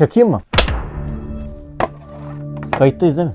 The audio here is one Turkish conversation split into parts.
Çakayım mı? Kayıttayız değil mi?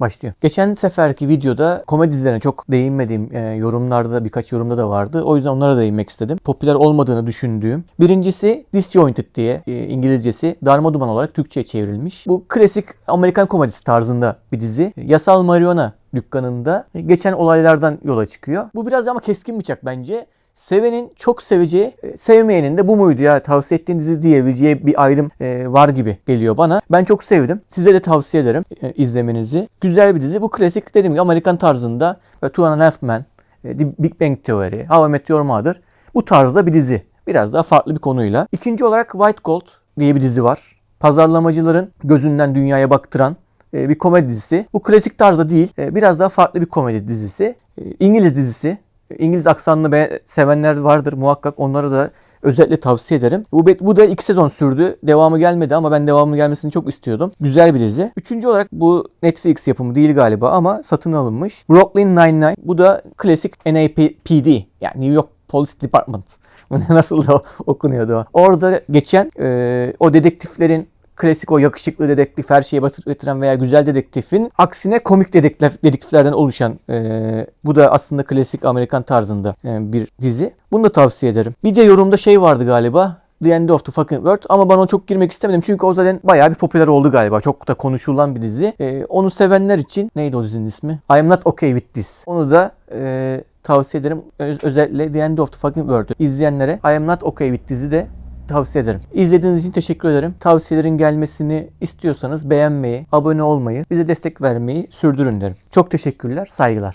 Başlıyor. Geçen seferki videoda komedi dizilerine çok değinmediğim e, yorumlarda birkaç yorumda da vardı. O yüzden onlara değinmek istedim. Popüler olmadığını düşündüğüm. Birincisi Disjointed diye e, İngilizcesi darmaduman olarak Türkçe'ye çevrilmiş. Bu klasik Amerikan komedisi tarzında bir dizi. Yasal marihuana dükkanında geçen olaylardan yola çıkıyor. Bu biraz ama keskin bıçak bence. Sevenin çok seveceği, e, sevmeyenin de bu muydu ya tavsiye ettiğin dizi diyebileceği bir ayrım e, var gibi geliyor bana. Ben çok sevdim. Size de tavsiye ederim e, izlemenizi. Güzel bir dizi. Bu klasik dediğim gibi Amerikan tarzında ve Two and a Half Men, e, The Big Bang Theory, How I Met Your Mother bu tarzda bir dizi. Biraz daha farklı bir konuyla. İkinci olarak White Gold diye bir dizi var. Pazarlamacıların gözünden dünyaya baktıran e, bir komedi dizisi. Bu klasik tarzda değil, e, biraz daha farklı bir komedi dizisi. İngiliz dizisi. İngiliz aksanını sevenler vardır muhakkak. Onlara da özellikle tavsiye ederim. Bu, bu da iki sezon sürdü. Devamı gelmedi ama ben devamı gelmesini çok istiyordum. Güzel bir dizi. Üçüncü olarak bu Netflix yapımı değil galiba ama satın alınmış. Brooklyn Nine-Nine. Bu da klasik NAPD. Yani New York Police Department. Nasıl da okunuyordu o. Orada geçen e, o dedektiflerin klasik o yakışıklı dedektif her şeye batırıp getiren veya güzel dedektifin aksine komik dedektif, dedektiflerden oluşan e, bu da aslında klasik Amerikan tarzında e, bir dizi. Bunu da tavsiye ederim. Bir de yorumda şey vardı galiba. The End of the Fucking World ama ben ona çok girmek istemedim çünkü o zaten bayağı bir popüler oldu galiba. Çok da konuşulan bir dizi. E, onu sevenler için neydi o dizinin ismi? I am not okay with this. Onu da e, tavsiye ederim. Öz- özellikle The End of the Fucking World'ü izleyenlere I am not okay with dizi de tavsiye ederim. İzlediğiniz için teşekkür ederim. Tavsiyelerin gelmesini istiyorsanız beğenmeyi, abone olmayı, bize destek vermeyi sürdürün derim. Çok teşekkürler, saygılar.